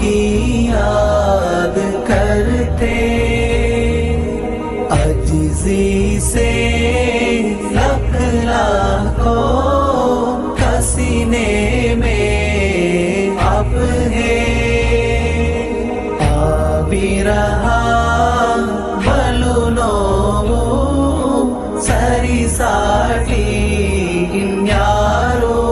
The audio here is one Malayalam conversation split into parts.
کی یاد کرتے۔ عجزی سے لکھ کو کسینے میں اب ہے آبی رہا سری ساٹھی یارو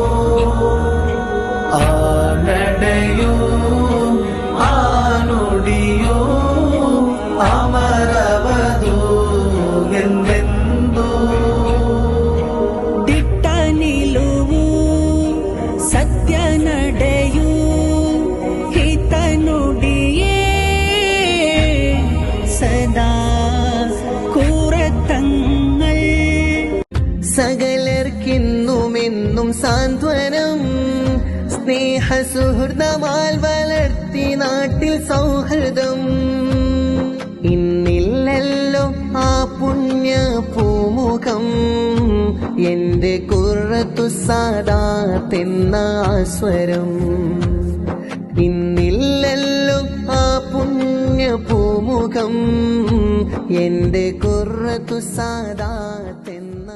സകലർക്കിന്നുമെന്നും സാന്ത്വനം. സ്നേഹ സുഹൃതമാൽ വളർത്തി നാട്ടിൽ സൗഹൃദം. ഇന്നില്ലല്ലോ ആ പുണ്യ പൂമുഖം. എന്റെ കുറത്തു സാദാത്തെന്ന സ്വരം ഇന്നില്ലല്ലോ ആ പുണ്യ പൂമുഖം. എന്റെ കുറത്തു സാദാത്തെന്ന